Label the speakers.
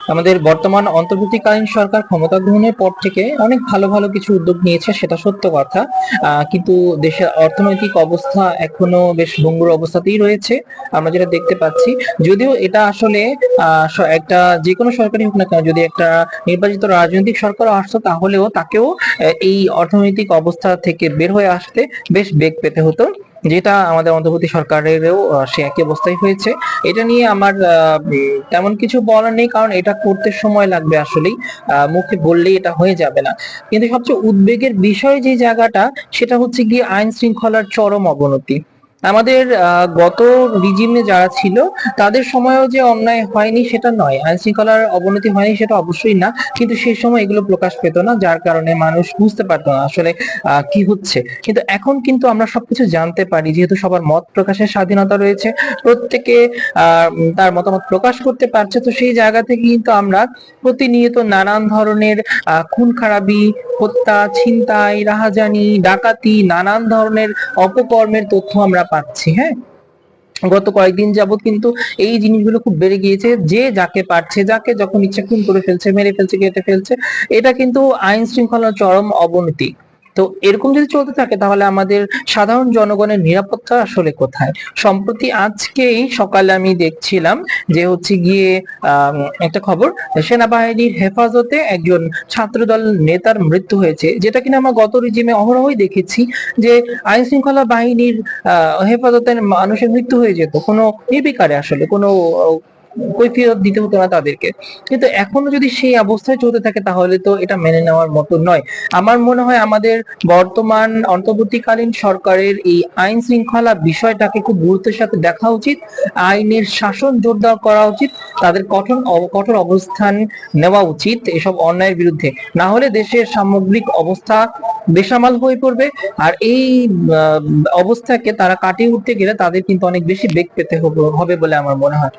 Speaker 1: আমাদের বর্তমান অন্তর্বর্তীকালীন সরকার ক্ষমতা গ্রহণের পর থেকে অনেক ভালো ভালো কিছু উদ্যোগ নিয়েছে, সেটা সত্য কথা। কিন্তু দেশের অর্থনৈতিক অবস্থা এখনও বেশ ভঙ্গুর অবস্থাতেই রয়েছে, আমরা যেটা দেখতে পাচ্ছি। যদিও এটা আসলে একটা যে কোনো সরকারই হোক না কেন, যদি একটা নির্বাচিত রাজনৈতিক সরকার আসতো, তাহলেও তাকেও এই অর্থনৈতিক অবস্থা থেকে বের হয়ে আসতে বেশ বেগ পেতে হতো। যেটা আমাদের অন্তর্বর্তী সরকারেরও সে একই অবস্থায় হয়েছে। এটা নিয়ে আমার তেমন কিছু বলার নেই, কারণ এটা করতে সময় লাগবে আসলেই। মুখে বললেই এটা হয়ে যাবে না। কিন্তু সবচেয়ে উদ্বেগের বিষয় যে জায়গাটা, সেটা হচ্ছে গিয়ে আইন শৃঙ্খলার চরম অবনতি। আমাদের গত রিজিমে যারা ছিল, তাদের সময়ও যে অন্যায় হয়নি সেটা নয়। আইন শৃঙ্খলার অবনতি হয়নি সেটা অবশ্যই না, কিন্তু সেই সময় এগুলো প্রকাশ পেত না, যার কারণে মানুষ বুঝতে পারতো না আসলে কি হচ্ছে। কিন্তু এখন কিন্তু আমরা সবকিছু জানতে পারি, যেহেতু সবার মত প্রকাশের স্বাধীনতা রয়েছে, প্রত্যেকে তার মতামত প্রকাশ করতে পারছে, তো সেই জায়গা থেকে কিন্তু আমরা প্রতিনিয়ত নানান ধরনের খুন খারাপি হত্যা, ছিনতাই, রাহাজানি, ডাকাতি, নানান ধরনের অপকর্মের তথ্য আমরা পাচ্ছি হ্যাঁ? গত কয়েকদিন যাবৎ কিন্তু এই জিনিসগুলো খুব বেড়ে গিয়েছে, যে যাকে পারছে, যাকে যখন ইচ্ছা খুন করে ফেলছে, মেরে ফেলছে, কেটে ফেলছে, এটা কিন্তু আইন শৃঙ্খলার চরম অবনতি। তো এরকম যদি চলতে থাকে তাহলে আমাদের সাধারণ জনগণের নিরাপত্তা আসলে কোথায়? সম্প্রতি আজকেই সকালে আমি দেখছিলাম যে হচ্ছে গিয়ে একটা খবর সেনাবাহিনীর হেফাজতে একজন ছাত্রদল নেতার মৃত্যু হয়েছে যেটা কিনা আমরা গত রিজিমে অহরহই দেখেছি যে আইন শৃঙ্খলা বাহিনীর আহ, হেফাজতে মানুষের মৃত্যু হয়ে যেত। কোনো নির্বিকারে আসলে কোনো কৈফিয়ত দিতে হতো না তাদেরকে। কিন্তু এখনও যদি সেই অবস্থায় চলতে থাকে, তাহলে তো এটা মেনে নেওয়ার মতো নয়। আমার মনে হয় আমাদের বর্তমান অন্তর্বর্তীকালীন সরকারের এই আইন শৃঙ্খলা বিষয়টাকে খুব গুরুত্বের সাথে দেখা উচিত। আইনের শাসন জোরদার করা উচিত। তাদের কঠোর কঠোর অবস্থান নেওয়া উচিত এসব অন্যায়ের বিরুদ্ধে। না হলে দেশের সামগ্রিক অবস্থা বেসামাল হয়ে পড়বে। আর এই অবস্থাকে তারা কাটিয়ে উঠতে গেলে তাদের কিন্তু অনেক বেশি বেগ পেতে হবে বলে আমার মনে হয়।